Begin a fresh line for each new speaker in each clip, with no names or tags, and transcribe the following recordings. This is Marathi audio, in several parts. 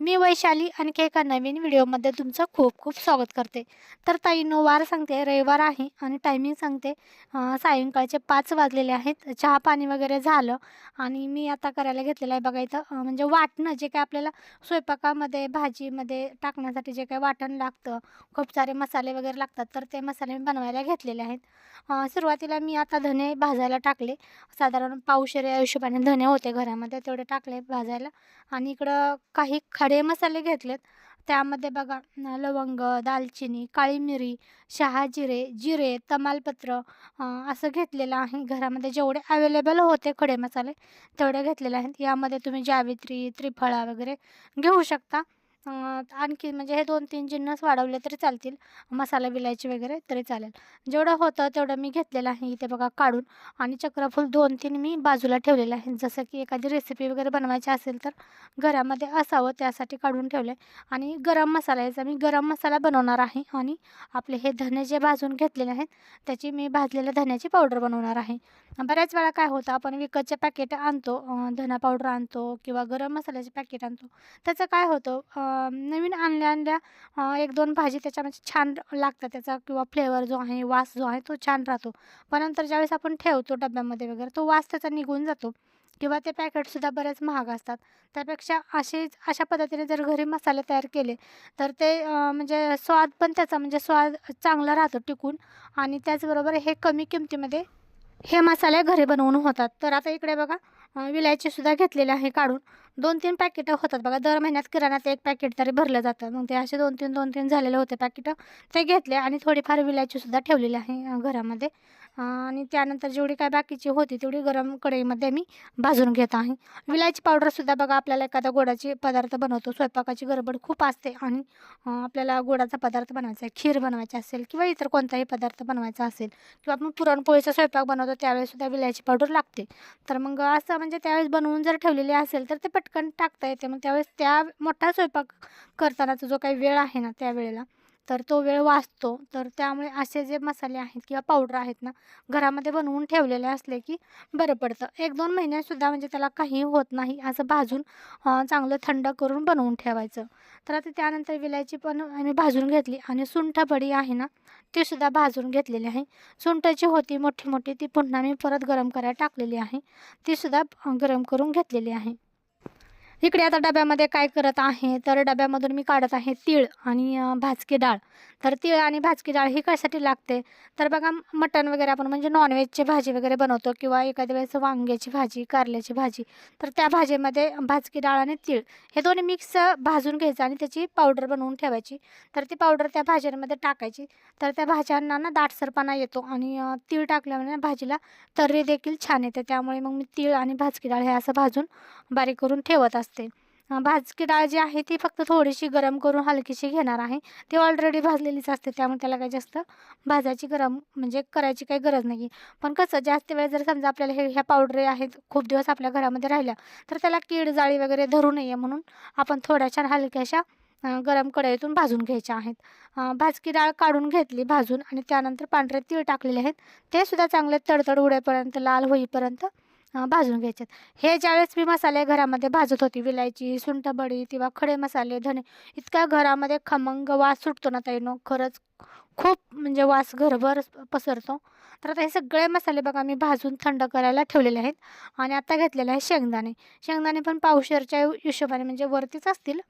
मी वैशाली आणखी एका नवीन व्हिडिओमध्ये तुमचं खूप खूप स्वागत करते. तर ताईनो वार सांगते रविवार आहे आणि टायमिंग सांगते. सायंकाळचे पाच वाजलेले आहेत. चहा पाणी वगैरे झालं आणि मी आता करायला घेतलेलं आहे बघा इथं. म्हणजे वाटणं जे काय आपल्याला स्वयंपाकामध्ये भाजीमध्ये टाकण्यासाठी जे काही वाटण लागतं खूप सारे मसाले वगैरे लागतात तर ते मसाले मी बनवायला घेतलेले आहेत. सुरुवातीला मी आता धने भाजायला टाकले. साधारण पावशेर हिशोबाने धने होते घरामध्ये तेवढे टाकले भाजायला. आणि इकडं काही खा खडे मसाले घेतलेत. त्यामध्ये बघा लवंग दालचिनी काळी मिरी शहाजिरे जिरे तमालपत्र असं घेतलेलं आहे. घरामध्ये जेवढे अवेलेबल होते खडे मसाले तेवढे घेतलेले आहेत. यामध्ये तुम्ही जावित्री त्रिफळा वगैरे घेऊ शकता. आणखी म्हणजे हे दोन तीन जिन्नस वाढवले तरी चालतील. मसाला विलायची वगैरे तरी चालेल. जेवढं होतं तेवढं मी घेतलेलं आहे इथे बघा काढून. आणि चक्रफूल दोन तीन मी बाजूला ठेवलेलं आहे. जसं की एखादी रेसिपी वगैरे बनवायची असेल तर घरामध्ये असावं त्यासाठी काढून ठेवलं आहे आणि गरम मसाला याचा मी गरम मसाला बनवणार आहे. आणि आपले हे धने जे भाजून घेतलेले आहेत त्याची मी भाजलेल्या धन्याची पावडर बनवणार आहे. बऱ्याच वेळा काय होतं आपण विकतचे पॅकेट आणतो धना पावडर आणतो किंवा गरम मसाल्याचे पॅकेट आणतो. त्याचं काय होतं नवीन आणल्या आणल्या एक दोन भाजी त्याच्यामध्ये छान लागतात त्याचा किंवा फ्लेवर जो आहे वास जो आहे तो छान राहतो. पण नंतर ज्यावेळेस आपण ठेवतो डब्यामध्ये वगैरे तो वास त्याचा निघून जातो. किंवा ते पॅकेटसुद्धा बरेच महाग असतात. त्यापेक्षा असे अशा पद्धतीने जर घरी मसाले तयार केले तर ते म्हणजे स्वाद पण त्याचा म्हणजे स्वाद चांगला राहतो टिकून. आणि त्याचबरोबर हे कमी किमतीमध्ये हे मसाले घरी बनवून होतात. तर आता इकडे बघा विलायचीसुद्धा घेतलेले आहे काढून. दोन तीन पॅकेटं होतात बघा. दर महिन्यात किराणाचं एक पॅकेट तरी भरलं जातं. मग ते असे दोन तीन दोन तीन झालेले होते पॅकेटं ते घेतले आणि थोडीफार विलायचीसुद्धा ठेवलेली आहे घरामध्ये. आणि त्यानंतर जेवढी काय बाकीची होती तेवढी गरम कढईमध्ये मी भाजून घेत आहे. विलायची पावडरसुद्धा बघा आपल्याला एखादा गोडाची पदार्थ बनवतो. स्वयंपाकाची गडबड खूप असते आणि आपल्याला गोडाचा पदार्थ बनवायचा आहे खीर बनवायची असेल किंवा इतर कोणताही पदार्थ बनवायचा असेल किंवा आपण पुरणपोळीचा स्वयंपाक बनवतो त्यावेळेससुद्धा विलायची पावडर लागते. तर मग असं म्हणजे त्यावेळेस बनवून जर ठेवलेली असेल तर ते पटकन टाकता येते. मग त्यावेळेस त्या मोठा स्वयंपाक करतानाचा जो काही वेळ आहे ना त्यावेळेला तर तो वेळ वाचतो. तर त्यामुळे असे जे मसाले आहेत किंवा पावडर आहेत ना घरामध्ये बनवून ठेवलेले असले की बरं पडतं. एक दोन महिन्यातसुद्धा म्हणजे त्याला काही होत नाही असं भाजून चांगलं थंड करून बनवून ठेवायचं. तर आता त्यानंतर विलायची पण आम्ही भाजून घेतली आणि सुंठ बडी आहे ना ती सुद्धा भाजून घेतलेली आहे. सुंठाची होती मोठी मोठी ती पुन्हा मी परत गरम करायला टाकलेली आहे. ती सुद्धा गरम करून घेतलेली आहे. इकडे आता डब्यामध्ये काय करत आहे तर डब्यामधून मी काढत आहे तीळ आणि भाजकी डाळ. तर तीळ आणि भाजकी डाळ ही कशासाठी लागते? तर बघा मटण वगैरे आपण म्हणजे नॉनव्हेजची भाजी वगैरे बनवतो किंवा एखाद्या वेळेस वांग्याची भाजी कारल्याची भाजी तर त्या भाजीमध्ये भाजकी डाळ आणि तीळ हे दोन्ही मिक्स भाजून घ्यायचं आणि त्याची पावडर बनवून ठेवायची. तर ती पावडर त्या भाज्यांमध्ये टाकायची. तर त्या भाज्यांना ना दाटसरपणा येतो आणि तीळ टाकल्यामुळे भाजीला तर्री देखील छान येते. त्यामुळे मग मी तीळ आणि भाजकी डाळ हे असं भाजून बारीक करून ठेवत असते. असते. भाजकी डाळ जी आहे ती फक्त थोडीशी गरम करून हलकीशी घेणार आहे. ती ऑलरेडी भाजलेलीच असते त्यामुळे त्याला काही जास्त भाजायची गरम म्हणजे करायची काही गरज नाही. पण कसं जास्त वेळ जर समजा आपल्याला हे ह्या पावडरी आहेत खूप दिवस आपल्या घरामध्ये राहिल्या तर त्याला कीड जाळी वगैरे धरू नये म्हणून आपण थोड्या छान हलक्याशा गरम कढईतून भाजून घ्यायच्या आहेत. भाजकी डाळ काढून घेतली भाजून आणि त्यानंतर पांढरे तीळ टाकलेले आहेत ते सुद्धा चांगले तडतड उडेपर्यंत लाल होईपर्यंत भाजून घ्यायचे हे ज्यावेळेस मी मसाले घरामध्ये भाजत होती विलायची सुंठबडी किंवा खडे मसाले धने इतका घरामध्ये खमंग वास सुटतो ना ताईनो खरंच खूप म्हणजे वास घरभर पसरतो. तर आता हे सगळे मसाले बघा मी भाजून थंड करायला ठेवलेले आहेत आणि आता घेतलेले आहे शेंगदाणे. शेंगदाणे पण पावशेरच्या हिशोबाने म्हणजे वरतीच असतील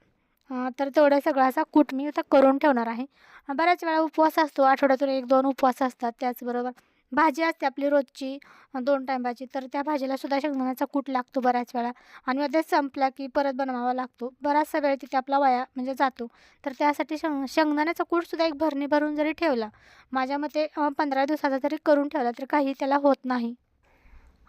तर तेवढं सगळं असा कूट मी आता करून ठेवणार आहे. बऱ्याच वेळा उपवास असतो आठवड्यातून एक दोन उपवास असतात त्याचबरोबर. भाजी असते आपली रोजची दोन टायमाची तर त्या भाजीला सुद्धा शेंगदाण्याचा कूट लागतो बऱ्याच वेळा. आणि मध्येच संपला की परत बनवावा लागतो. बराचसा वेळ तिथे आपला वाया म्हणजे जातो. तर त्यासाठी शेंग शेंगदाण्याचा कूटसुद्धा एक भरणी भरून जरी ठेवला माझ्या मते पंधरा दिवसाचा जरी करून ठेवला तर काही त्याला होत नाही.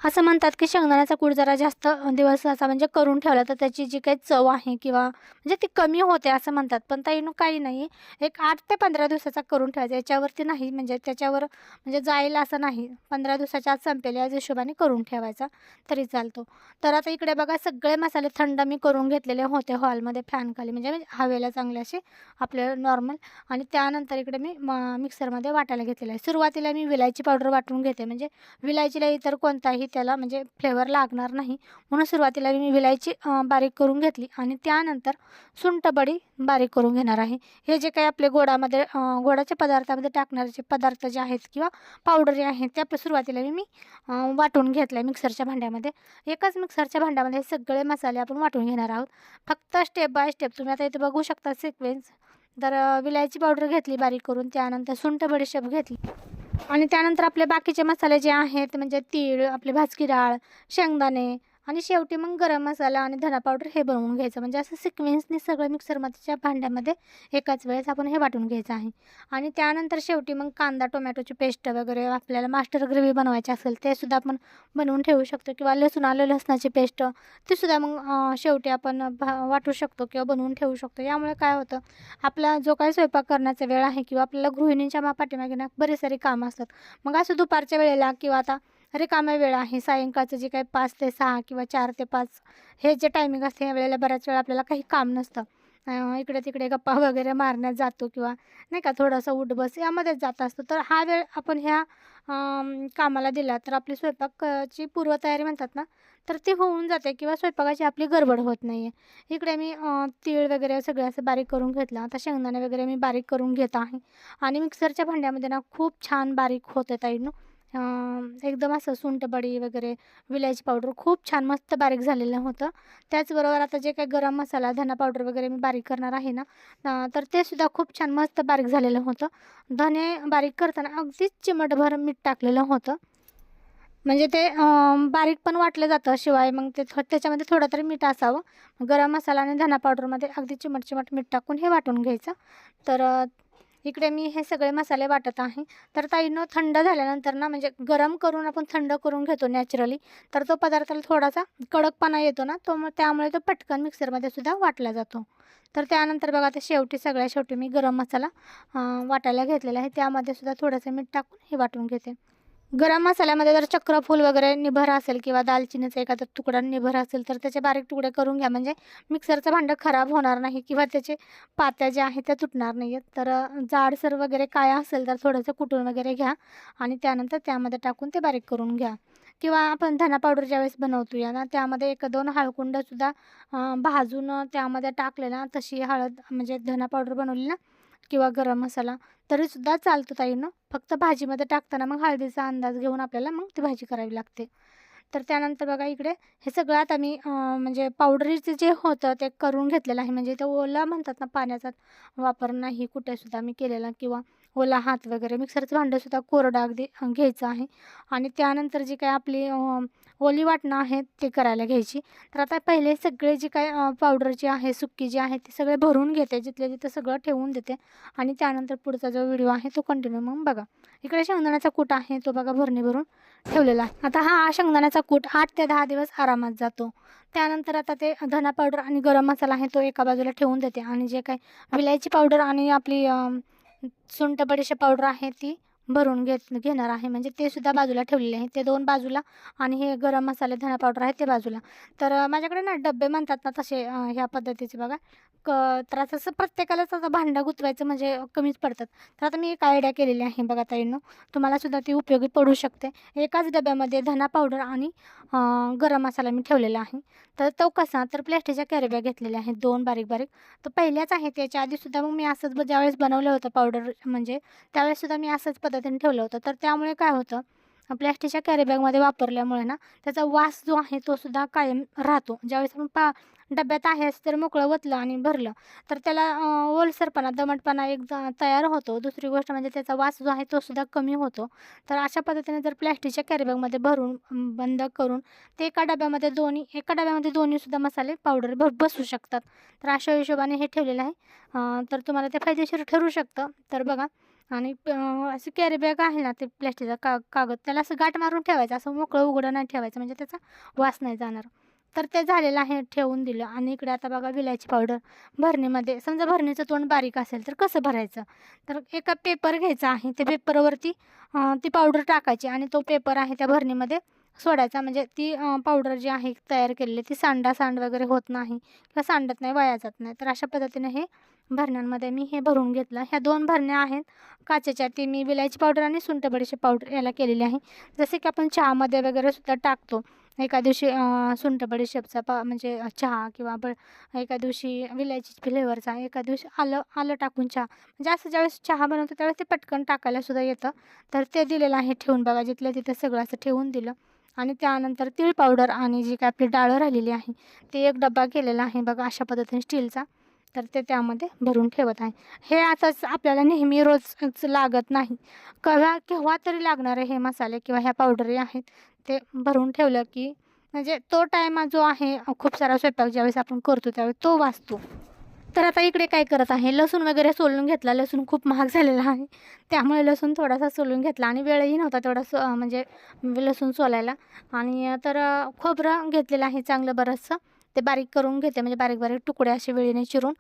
असं म्हणतात की शेंगदाण्याचा कूट जरा जास्त दिवस असा म्हणजे करून ठेवला तर त्याची जी काही चव आहे किंवा म्हणजे ती कमी होते असं म्हणतात. पण ताईनं काही नाही. एक आठ ते पंधरा दिवसाचा करून ठेवायचा. याच्यावरती नाही. म्हणजे त्याच्यावर म्हणजे जाईल असं नाही. पंधरा दिवसाच्या आत संपेल याच हिशोबाने करून ठेवायचा. तरी चालतो. तर आता इकडे बघा सगळे मसाले थंड मी करून घेतलेले होते हॉलमध्ये फॅनखाली. म्हणजे हवेला चांगले असे आपले नॉर्मल. आणि त्यानंतर इकडे मी मिक्सरमध्ये वाटायला घेतलेलं आहे. सुरुवातीला मी विलायची पावडर वाटून घेते. म्हणजे विलायचीला इतर कोणताही त्याला म्हणजे फ्लेवर लागणार नाही. म्हणून सुरुवातीला मी विलायची बारीक करून घेतली आणि त्यानंतर सुंठबडी बारीक करून घेणार आहे. हे जे काही आपले गोडामध्ये गोडाच्या पदार्थामध्ये टाकणारे जे पदार्थ जे आहेत किंवा पावडर जे आहेत ते आपल्या सुरुवातीला मी वाटून घेतलं आहे मिक्सरच्या भांड्यामध्ये. एकाच मिक्सरच्या भांड्यामध्ये सगळे मसाले आपण वाटून घेणार आहोत. फक्त स्टेप बाय स्टेप तुम्ही आता इथे बघू शकता सिक्वेन्स तर विलायची पावडर घेतली बारीक करून त्यानंतर सुंठ बडीशेप घेतली. आणि त्यानंतर आपले बाकीचे मसाले जे आहेत म्हणजे तीळ आपले भाजकी डाळ शेंगदाणे आणि शेवटी मग गरम मसाला आणि धना पावडर हे बनवून घ्यायचं. म्हणजे असं सिक्वेन्सने सगळं मिक्सरमध्येच्या भांड्यामध्ये एकाच वेळेस आपण हे वाटून घ्यायचं आहे. आणि त्यानंतर शेवटी मग कांदा टोमॅटोची पेस्ट वगैरे आपल्याला मास्टर ग्रेव्ही बनवायची असेल ते सुद्धा आपण बनवून ठेवू शकतो. किंवा लसूण आलं लसणाची पेस्ट ती सुद्धा मग शेवटी आपण भा वाटू शकतो किंवा बनवून ठेवू शकतो. यामुळे काय होतं आपला जो काही स्वयंपाक करण्याचा वेळ आहे किंवा आपल्याला गृहिणींच्या पाठीमागे ना बरेच सारे कामं असतात. मग असं दुपारच्या वेळेला किंवा आता रिकाम्या वेळ आहे. सायंकाळचं जे काही पाच ते सहा किंवा चार ते पाच हे जे टायमिंग असते या वेळेला बऱ्याच वेळा आपल्याला काही काम नसतं. इकडे तिकडे गप्पा वगैरे मारण्यात जातो किंवा नाही का थोडासा उठ बस यामध्येच जात असतो. तर हा वेळ आपण ह्या कामाला दिला तर आपली स्वयंपाकाची पूर्वतयारी म्हणतात ना तर ती होऊन जाते किंवा स्वयंपाकाची आपली गडबड होत नाही आहे इकडे मी तीळ वगैरे सगळं असं बारीक करून घेतलं. आता शेंगदाणे वगैरे मी बारीक करून घेत आहे. आणि मिक्सरच्या भांड्यामध्ये ना खूप छान बारीक होतं ताईनं एकदम असं सुंठबडी वगैरे विलायची पावडर खूप छान मस्त बारीक झालेलं होतं. त्याचबरोबर आता जे काही गरम मसाला धना पावडर वगैरे मी बारीक करणार आहे ना तर ते सुद्धा खूप छान मस्त बारीक झालेलं होतं. धने बारीक करताना अगदीच चिमटभर मीठ टाकलेलं होतं. म्हणजे ते बारीक पण वाटलं जातं शिवाय मग ते थो त्याच्यामध्ये थोडं तरी मीठ असावं. गरम मसाला आणि धना पावडरमध्ये अगदी चिमट चिमट मीठ टाकून हे वाटून घ्यायचं. तर इकडे मी हे सगळे मसाले वाटत आहे. तर ताईनं थंड झाल्यानंतर ना म्हणजे गरम करून आपण थंड करून घेतो नॅचरली तर तो पदार्थाला थोडासा कडकपणा येतो ना तो मग त्यामुळे तो पटकन मिक्सरमध्ये सुद्धा वाटला जातो. तर त्यानंतर बघा आता शेवटी सगळ्या शेवटी मी गरम मसाला वाटायला घेतलेला आहे. त्यामध्ये सुद्धा थोडंसं मीठ टाकून हे वाटून घेते. गरम मसाल्यामध्ये जर चक्रफूल वगैरे निभर असेल किंवा दालचिनीचा एखादा तुकडा निभर असेल तर त्याचे बारीक तुकडे करून घ्या. म्हणजे मिक्सरचं भांडं खराब होणार नाही किंवा त्याचे पात्या ज्या आहेत त्या तुटणार नाही आहेत तर जाडसर वगैरे काय असेल तर थोडंसं कुटून वगैरे घ्या आणि त्यानंतर त्यामध्ये टाकून ते बारीक करून घ्या. किंवा आपण धना पावडर ज्यावेळेस बनवतो या ना त्यामध्ये एक दोन हळकुंडसुद्धा भाजून त्यामध्ये टाकले ना तशी हळद म्हणजे धना पावडर बनवली ना किंवा गरम मसाला तरीसुद्धा चालतो ताईनं फक्त भाजीमध्ये टाकताना मग हळदीचा अंदाज घेऊन आपल्याला मग ती भाजी करावी लागते. तर त्यानंतर बघा इकडे हे सगळं आता मी म्हणजे पावडरीचं जे होतं ते करून घेतलेलं आहे. म्हणजे ते ओला म्हणतात ना पाण्याचा वापर नाही कुठेसुद्धा मी केलेला किंवा ओला हात वगैरे मिक्सरचं भांडंसुद्धा कोरडं अगदी घ्यायचं आहे. आणि त्यानंतर जी काय आपली ओली वाटणं आहेत ते करायला घ्यायची. तर आता पहिले सगळे जे काय पावडर जी आहे सुक्की जी आहे ते सगळे भरून घेते. जिथले तिथं सगळं ठेवून देते. आणि त्यानंतर पुढचा जो व्हिडिओ आहे तो कंटिन्यू मग बघा. इकडे शेंगदाण्याचा कूट आहे तो बघा भरणी भरून ठेवलेला आहे. आता हा शेंगदाण्याचा कूट आठ ते दहा दिवस आरामात जातो. त्यानंतर आता ते धना पावडर आणि गरम मसाला आहे तो एका बाजूला ठेवून देते. आणि जे काय विलायची पावडर आणि आपली अं, सुंठ पावडर आहे ती भरून घेत घेणार आहे. म्हणजे ते सुद्धा बाजूला ठेवलेले आहे ते दोन बाजूला आणि हे गरम मसाले धना पावडर आहे ते बाजूला. तर माझ्याकडे ना डबे म्हणतात ना तसे ह्या पद्धतीचे बघा. क तर आता असं प्रत्येकालाच आता भांडं गुतवायचं म्हणजे कमीच पडतात. तर आता मी एक आयडिया केलेली आहे बघा ताईंनो. तुम्हाला सुद्धा ती उपयोगी पडू शकते. एकाच डब्यामध्ये धना पावडर आणि गरम मसाला मी ठेवलेला आहे. तर तो कसा? तर प्लॅस्टिकच्या कॅरेब्या घेतलेल्या आहेत दोन बारीक बारीक. तर पहिल्याच आहे त्याच्या आधीसुद्धा मग मी असंच ज्यावेळेस बनवलं होतं पावडर म्हणजे त्यावेळेससुद्धा मी असंच पद्धतीने ठेवलं होतं. तर त्यामुळे काय होतं प्लॅस्टिकच्या कॅरीबॅगमध्ये वापरल्यामुळे ना त्याचा वास जो आहे तो सुद्धा कायम राहतो. ज्यावेळेस आपण पा डब्यात आहे असं तर मोकळं वतलं आणि भरलं तर त्याला ओलसरपणा दमटपणा एक तयार होतो. दुसरी गोष्ट म्हणजे त्याचा वास जो आहे तो सुद्धा कमी होतो. तर अशा पद्धतीने जर प्लॅस्टिकच्या कॅरीबॅगमध्ये भरून बंद करून ते एका डब्यामध्ये दोन्ही एका डब्यामध्ये दोन्हीसुद्धा मसाले पावडर भर बसू शकतात. तर अशा हिशोबाने हे ठेवलेलं आहे. तर तुम्हाला ते फायदेशीर ठरू शकतं. तर बघा आणि असं अशी कॅरी बॅग आहे ना ते प्लॅस्टिकचा का कागद त्याला असं गाठ मारून ठेवायचं असं मोकळं उघडं नाही ठेवायचं म्हणजे त्याचा वास नाही जाणार. तर ते झालेलं आहे ठेवून दिलं. आणि इकडे आता बघा विलायची पावडर भरणीमध्ये. समजा भरणीचं तोंड बारीक असेल तर कसं भरायचं? तर एका पेपर घ्यायचा आहे त्या पेपरवरती ती पावडर टाकायची आणि तो पेपर आहे त्या भरणीमध्ये सोडायचा. म्हणजे ती पावडर जी आहे तयार केलेली ती सांडा सांड वगैरे होत नाही किंवा सांडत नाही वाया जात नाही. तर अशा पद्धतीने हे भरण्यांमध्ये मी हे भरून घेतलं. ह्या दोन भरण्या आहेत. काचेच्या ती मी विलायची पावडर आणि सुंठ बडीशेप पावडर याला केलेली आहे. जसे की आपण चहामध्ये वगैरे सुद्धा टाकतो. एका दिवशी सुंठ बडीशेपचा पा म्हणजे चहा किंवा ब एका दिवशी विलायची फ्लेवरचा एका दिवशी आलं आलं टाकून चहा. म्हणजे असं ज्यावेळेस चहा बनवतो त्यावेळेस ते पटकन टाकायलासुद्धा येतं. तर ते दिलेलं आहे ठेवून बघा जिथलं तिथं सगळं असं ठेवून दिलं. आणि त्यानंतर तीळ पावडर आणि जी काय आपली डाळं राहिलेली आहे ते एक डबा केलेला आहे बघा अशा पद्धतीने स्टीलचा तर ते त्यामध्ये भरून ठेवत आहे. हे आताच आपल्याला नेहमी रोजच लागत नाही. केव्हा केव्हा तरी लागणारे हे मसाले किंवा ह्या पावडरी आहेत ते भरून ठेवलं की म्हणजे तो टायमा जो आहे खूप सारा स्वयंपाक ज्यावेळेस आपण करतो त्यावेळेस तो वाचतो. तर आता इकडे काय करत आहे लसूण वगैरे सोलून घेतला लसूण खूप महाग झालेला आहे. त्यामुळे लसूण थोडासा सोलून घेतला आणि वेळही नव्हता तेवढा स म्हणजे लसूण सोलायला. आणि तर खोबरं घेतलेलं आहे चांगलं बरंचसं. ते बारीक करून घेते म्हणजे बारीक बारीक तुकडे असे वेळीने चिरून.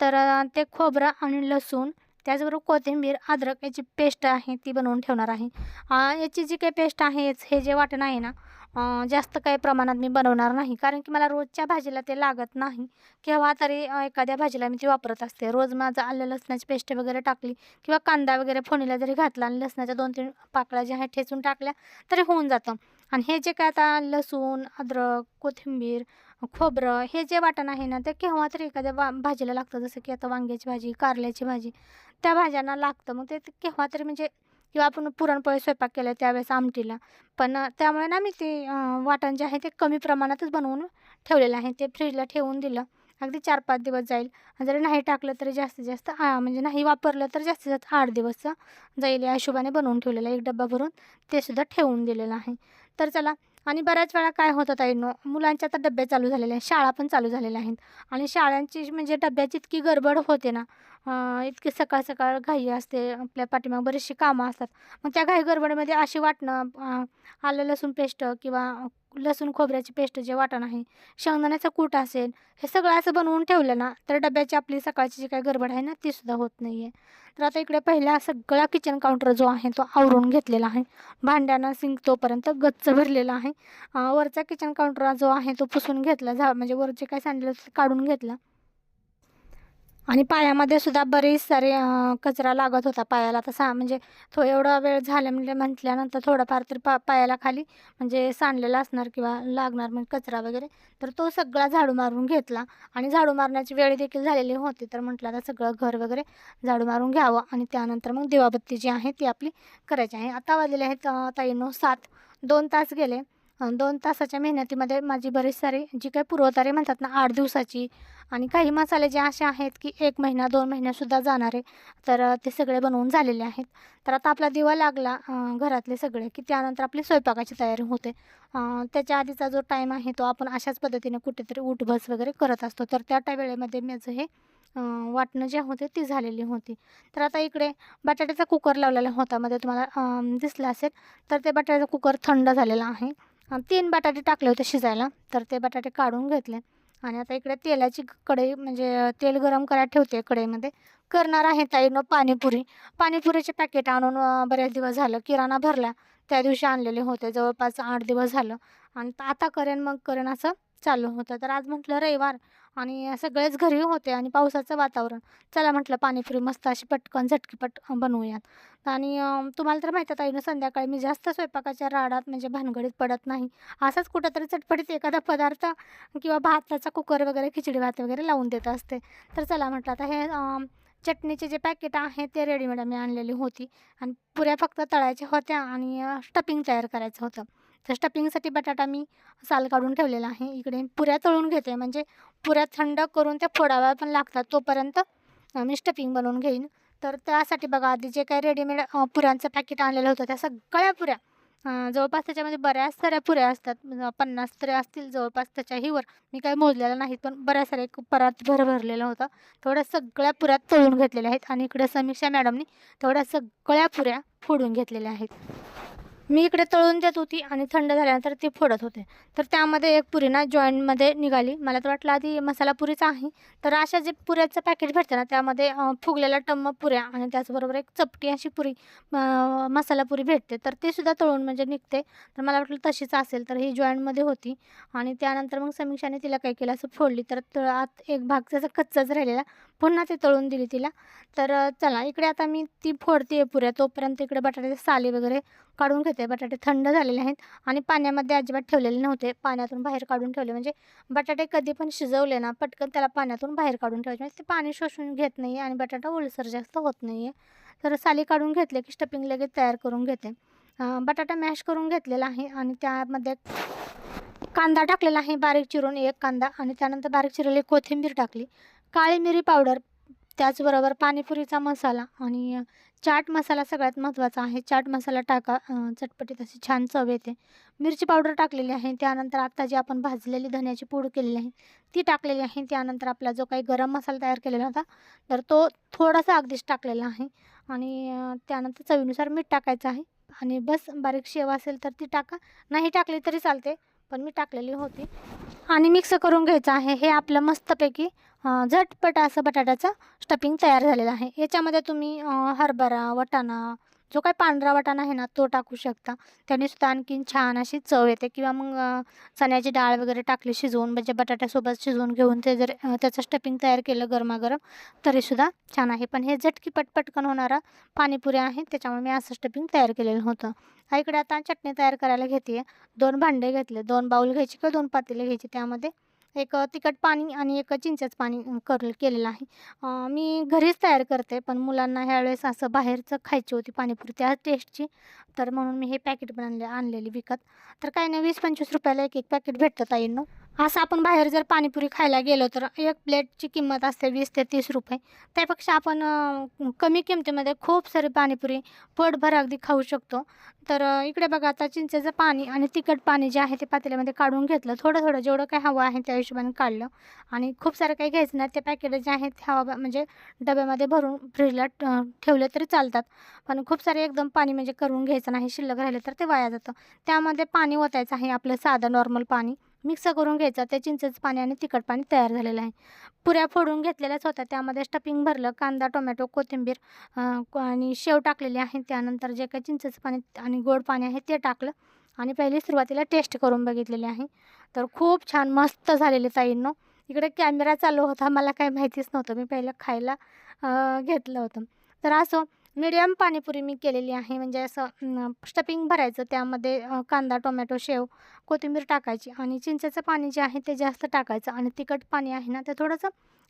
तर ते खोबरं आणि लसूण त्याचबरोबर कोथिंबीर अद्रक याची पेस्ट आहे ती बनवून ठेवणार आहे. याची जी काही पेस्ट आहे हे जे वाटण आहे ना जास्त काही प्रमाणात मी बनवणार नाही. कारण की मला रोजच्या भाजीला ते लागत नाही. केव्हा तरी एखाद्या भाजीला मी ती वापरत असते. रोज माझं आलं लसणाची पेस्ट वगैरे टाकली किंवा कांदा वगैरे फोणीला जरी घातला आणि लसणाच्या दोन तीन पाकळ्या ज्या आहेत ठेचून टाकल्या तरी होऊन जातं. आणि हे जे काय आता लसूण अद्रक कोथिंबीर खोबरं हे जे वाटण आहे ना ते केव्हा तरी एखाद्या वा भाजीला लागतं. जसं की आता वांग्याची भाजी कारल्याची भाजी त्या भाज्यांना लागतं. मग ते केव्हा तरी म्हणजे किंवा आपण पुरणपोळी स्वयंपाक केला त्यावेळेस आमटीला. पण त्यामुळे ना मी ते वाटण जे आहे ते कमी प्रमाणातच बनवून ठेवलेलं आहे. ते फ्रीजला ठेवून दिलं. अगदी चार पाच दिवस जाईल. जरी नाही टाकलं तरी जास्तीत जास्त म्हणजे नाही वापरलं तर जास्तीत जास्त आठ दिवस जाईल या हिशोबाने बनवून ठेवलेलं एक डब्बा भरून ते सुद्धा ठेवून दिलेलं आहे. तर चला आणि बऱ्याच वेळा काय होतं ताईनो मुलांच्या आता डब्बे चालू झालेले आहेत शाळा पण चालू झालेल्या आहेत. आणि शाळांची म्हणजे डब्याची इतकी गडबड होते ना इतकी सकाळ सकाळ घाई असते आपल्या पाठीमाग बरीचशी कामं असतात. मग त्या घाई गडबडीमध्ये अशी वाटणं आलं लसूण पेस्ट किंवा लसूण खोबऱ्याची पेस्ट जे वाटण आहे शेंगदाण्याचा कूट असेल हे सगळं असं बनवून ठेवलं ना तर डब्याची आपली सकाळची जी काही गडबड आहे ना ती सुद्धा होत नाही आहे तर आता इकडे पहिला सगळा किचन काउंटर जो आहे तो आवरून घेतलेला आहे. भांड्यानं सिंक तोपर्यंत गच्च भरलेला आहे. वरचा किचन काउंटर जो आहे तो पुसून घेतला झा म्हणजे वरचे काय सांडलं काढून घेतला. आणि पायामध्ये सुद्धा बरेच सारे कचरा लागत होता पायाला. तसा म्हणजे तो एवढा वेळ झाला म्हणजे म्हटल्यानंतर थोडंफार तर पा पायाला खाली म्हणजे सांडलेला असणार किंवा लागणार म्हणजे कचरा वगैरे. तर तो सगळा झाडू मारून घेतला आणि झाडू मारण्याची वेळ देखील झालेली होती. तर म्हटलं आता सगळं घर वगैरे झाडू मारून घ्यावं आणि त्यानंतर मग दिवाबत्ती जी आहे ती आपली करायची आहे. आता वाजलेले आहेत ताईनो सात दोन तास गेले. दोन तासाच्या मेहनतीमध्ये माझी बरेच सारी जी काही पूर्वतारे म्हणतात ना आठ दिवसाची आणि काही मसाले जे असे आहेत की एक महिना दोन महिन्यासुद्धा जाणारे तर ते सगळे बनवून झालेले आहेत. तर आता आपला दिवा लागला घरातले सगळे की त्यानंतर आपली स्वयंपाकाची तयारी होते. त्याच्या आधीचा जो टाईम आहे तो आपण अशाच पद्धतीने कुठेतरी उठभस वगैरे करत असतो. तर त्या त्या वेळेमध्ये माझं हे वाटणं जे होते ती झालेली होती. तर आता इकडे बटाट्याचा कुकर लावलेला होता. मध्ये तुम्हाला दिसला असेल तर ते बटाट्याचा कुकर थंड झालेला आहे. तीन बटाटे टाकले होते शिजायला तर ते बटाटे काढून घेतले. आणि आता इकडे तेलाची कढई म्हणजे तेल गरम करायला ठेवते कढईमध्ये. करणार आहे ताईनं पाणीपुरी. पाणीपुरीचे पॅकेट आणून बऱ्याच दिवस झालं किराणा भरला. त्या दिवशी आणलेले होते जवळपास आठ दिवस झालं. आणि आता करेन मग करेन असं चालू होतं. तर आज म्हटलं रविवार आणि सगळेच घरी होते आणि पावसाचं वातावरण. चला म्हटलं पाणीपुरी मस्त अशी पटकन झटकीपट बनवूयात. आणि तुम्हाला तर माहिती आहे ना संध्याकाळी मी जास्त स्वयंपाकाच्या राडात म्हणजे भानगडीत पडत नाही. असंच कुठंतरी चटपटीत एखादा पदार्थ किंवा भाताचा कुकर वगैरे खिचडी भात वगैरे लावून देत असते. तर चला म्हटलं आता हे चटणीचे जे पॅकेट आहे ते रेडीमेड आम्ही आणलेली होती. आणि पुऱ्या फक्त तळायच्या होत्या आणि स्टफिंग तयार करायचं होतं. तर स्टपिंगसाठी बटाटा मी साल काढून ठेवलेला आहे. इकडे पुऱ्या तळून घेते. म्हणजे पुऱ्या थंड करून त्या फोडाव्या पण लागतात तोपर्यंत मी स्टफिंग बनवून घेईन. तर त्यासाठी बघा आधी जे काही रेडीमेड पुऱ्यांचं पॅकेट आणलेलं होतं त्या सगळ्या पुऱ्या जवळपास त्याच्यामध्ये बऱ्याच साऱ्या पुऱ्या असतात. पन्नास तरी असतील जवळपास त्याच्याहीवर. मी काही मोजलेलं नाहीत पण बऱ्याच साऱ्या एक परात भर भरलेलं होतं. तेवढ्या सगळ्या पुऱ्या तळून घेतलेल्या आहेत. आणि इकडे समीक्षा मॅडमनी तेवढ्या सगळ्या पुऱ्या फोडून घेतलेल्या आहेत. मी इकडे तळून देत होती आणि थंड झाल्यानंतर ती फोडत होते. तर त्यामध्ये एक पुरी ना जॉईंटमध्ये निघाली. मला तर वाटलं आधी मसाला पुरीच आहे. तर अशा जे पुऱ्याचं पॅकेट भेटतं ना त्यामध्ये फुगलेला टम्म पुऱ्या आणि त्याचबरोबर एक चपटी अशी पुरी मसाला पुरी भेटते. तर ती सुद्धा तळून म्हणजे निघते. तर मला वाटलं तशीच असेल तर ही जॉईंटमध्ये होती. आणि त्यानंतर मग समीक्षाने तिला काय केलं असं फोडली. तर तळ आत एक भाग त्याचा कच्चाच राहिलेला. पुन्हा ते तळून दिली तिला. तर चला इकडे आता मी ती फोडते पुऱ्या. तोपर्यंत इकडे बटाट्याचे साले वगैरे काढून घेते बटाटे थंड झालेले आहेत आणि पाण्यामध्ये अजिबात ठेवलेले नव्हते. पाण्यातून बाहेर काढून ठेवले. म्हणजे बटाटे कधी पण शिजवले ना पटकन त्याला पाण्यातून बाहेर काढून ठेवायचे. म्हणजे ते पाणी शोषून घेत नाही आणि बटाटा ओलसर जास्त होत नाही आहे तर साली काढून घेतले की स्टपिंग लगेच तयार करून घेते. बटाटा मॅश करून घेतलेला आहे आणि त्यामध्ये कांदा टाकलेला आहे. बारीक चिरून एक कांदा आणि त्यानंतर बारीक चिरलेली कोथिंबीर टाकली. काळी मिरी पावडर त्याचबरोबर पाणीपुरीचा मसाला आणि चाट मसाला सगळ्यात महत्त्वाचा आहे. चाट मसाला टाका चटपटीत अशी छान चव येते. मिरची पावडर टाकलेली आहे त्यानंतर आत्ता जी आपण भाजलेली धन्याची पूड केलेली आहे ती टाकलेली आहे. त्यानंतर आपला जो काही गरम मसाला तयार केलेला होता तर तो थोडासा अगदीच टाकलेला आहे. आणि त्यानंतर चवीनुसार मीठ टाकायचं आहे. आणि बस बारीक शेव असेल तर ती टाका. नाही टाकली तरी चालते पण मी टाकलेली होती. आणि मिक्स करून घ्यायचं आहे. हे आपलं मस्तपैकी झटपट असं बटाट्याचं स्टफिंग तयार झालेलं आहे. याच्यामध्ये तुम्ही हरभरा वटाणा जो काही पांढरा वाटाणा आहे ना तो टाकू शकता. त्याने सुद्धा आणखीन छान अशी चव येते. किंवा मग चण्याची डाळ वगैरे टाकली शिजवून म्हणजे बटाट्यासोबत शिजवून घेऊन ते जर त्याचं स्टफिंग तयार केलं गरमागरम तरीसुद्धा छान आहे. पण हे झटकी पटकन होणारा पाणीपुरी आहे. त्याच्यामुळे मी असं स्टफिंग तयार केलेलं होतं. हा इकडे आता चटणी तयार करायला घेते दोन भांडे घेतले. दोन बाऊल घ्यायचे किंवा दोन पातेले घ्यायचे. त्यामध्ये एक तिखट पाणी आणि एक चिंचेचं पाणी कर केलेलं आहे. मी घरीच तयार करते पण मुलांना ह्यावेळेस असं बाहेरचं खायची होती पाणीपुरी त्या टेस्टची तर म्हणून मी हे पॅकेट पण आणले आणलेली विकत. तर काही नाही वीस पंचवीस रुपयाला एक एक पॅकेट भेटतं ताईंनो. असं आपण बाहेर जर पाणीपुरी खायला गेलो तर एक प्लेटची किंमत असते वीस ते तीस रुपये. त्यापेक्षा आपण कमी किमतीमध्ये खूप सारी पाणीपुरी पोटभर अगदी खाऊ शकतो. तर इकडे बघा आता चिंचेचं पाणी आणि तिखट पाणी जे आहे ते पातेल्यामध्ये काढून घेतलं. थोडं थोडं जेवढं काही हवं आहे त्या हिशोबाने काढलं. आणि खूप सारं काही घ्यायचं नाही. ते पॅकेट जे आहेत ते हवा म्हणजे डब्यामध्ये भरून फ्रीजला ठेवले तरी चालतात. पण खूप सारे एकदम पाणी म्हणजे करून घ्यायचं नाही. शिल्लक राहिलं तर ते वाया जातं. त्यामध्ये पाणी ओतायचं आहे आपलं साधं नॉर्मल पाणी. मिक्स करून घ्यायचा. त्या चिंचेचं पाणी आणि तिखट पाणी तयार झालेलं आहे. पुऱ्या फोडून घेतलेल्याच होत्या. त्यामध्ये स्टफिंग भरलं कांदा टोमॅटो कोथिंबीर आणि शेव टाकलेली आहे. त्यानंतर जे काही चिंचेचं पाणी आणि गोड पाणी आहे ते टाकलं आणि पहिली सुरुवातीला टेस्ट करून बघितलेली आहे. तर खूप छान मस्त झालेले ताईंनो. इकडे कॅमेरा चालू होता. मला काही माहितीच नव्हतं. मी पहिलं खायला घेतलं होतं. तर असं मीडियम पाणीपुरी मी केलेली आहे. म्हणजे असं स्टफिंग भरायचं. त्यामध्ये कांदा टोमॅटो शेव कोथिंबीर टाकायची आणि चिंचेचं पाणी जे आहे ते जास्त टाकायचं आणि तिखट पाणी आहे ना ते थोडंसं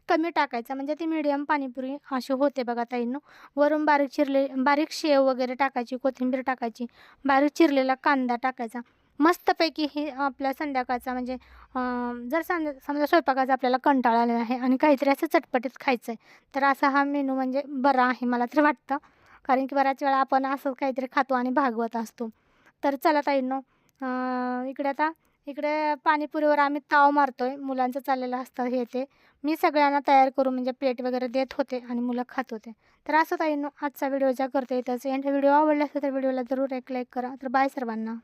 कमी टाकायचं. म्हणजे ती मीडियम पाणीपुरी अशी होते बघा ताईंनो. वरून बारीक चिरले बारीक शेव वगैरे टाकायची कोथिंबीर टाकायची बारीक चिरलेला कांदा टाकायचा. मस्तपैकी हे आपल्या संध्याकाळचा म्हणजे जर संध्या समजा स्वयंपाकाचा आपल्याला कंटाळा आलेला आहे आणि काहीतरी असं चटपटीत खायचं आहे तर असा हा मेनू म्हणजे बरा आहे मला तर वाटतं. कारण की बऱ्याच वेळा आपण असं काहीतरी खातो आणि भागवत असतो. तर चला ताईंनो इकडे आता इकडे पाणीपुरीवर आम्ही ताव मारतो आहे मुलांचं चाललेलं असतं हे ते. मी सगळ्यांना तयार करून म्हणजे प्लेट वगैरे देत होते आणि मुलं खात होते. तर असं ताईंनो आजचा व्हिडिओ ज्या करते त्याचं एंड व्हिडिओ आवडला असेल तर व्हिडिओला जरूर एक लाईक करा. तर बाय सर्वांना.